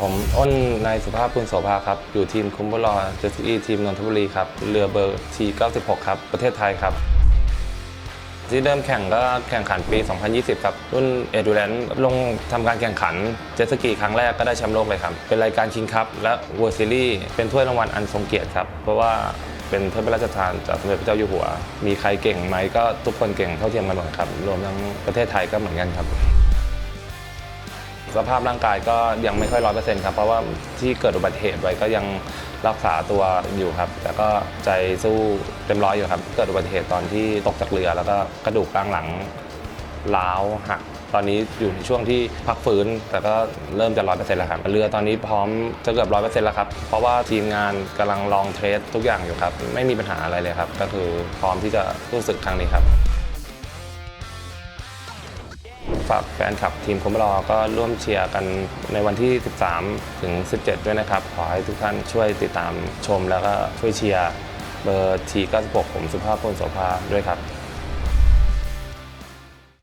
ผมอ้นนายสุภาพปุณโสภาครับ อยู่ทีมคุ้มบอลอเจสอีทีมนนทบุรีครับ เรือเบอร์ที96 ครับ ประเทศไทยครับ ที่เริ่มแข่งก็แข่งขันปี 2020 ครับ รุ่นเอดูแลนลงทำการแข่งขันเจสกีครั้งแรกก็ได้แชมป์โลกเลยครับ เป็นรายการชิงคัพและเวอร์ซิลี่เป็นถ้วยรางวัลอันทรงเกียรติครับ เพราะว่าเป็นถ้วยพระราชทานจากสมเด็จพระเจ้าอยู่หัว มีใครเก่งไหมก็ทุกคนเก่งเท่าเทียมกันหมดครับ รวมทั้งประเทศไทยก็เหมือนกันครับ สภาพร่างกายก็ยังไม่ค่อยร้อยเปอร์เซ็นต์ครับ เพราะว่าที่เกิดอุบัติเหตุไว้ก็ยังรักษาตัวอยู่ครับ แต่ก็ใจสู้เต็มร้อยอยู่ครับ เกิดอุบัติเหตุตอนที่ตกจากเรือ แล้วก็กระดูกกลางหลังล้าวหักตอนนี้อยู่ในช่วงที่พักฟื้น แต่ก็เริ่มจะร้อยเปอร์เซ็นต์แล้วครับเรือตอนนี้พร้อมจะเกือบร้อยเปอร์เซ็นต์แล้วครับ เพราะว่าทีมงานกำลังลองเทสทุกอย่างอยู่ครับ ไม่มีปัญหาอะไรเลยครับ ก็คือพร้อมที่จะสู้ศึกครั้งนี้ครับ ฝากแฟนคลับทีมคมรอก็ร่วมเชียร์กันในวันที่ 13 ถึง 17 ด้วยนะครับ ขอให้ทุกท่านช่วยติดตามชมแล้วก็ช่วยเชียร์เบอร์ที96ผมสุภาพพลโสภาด้วยครับ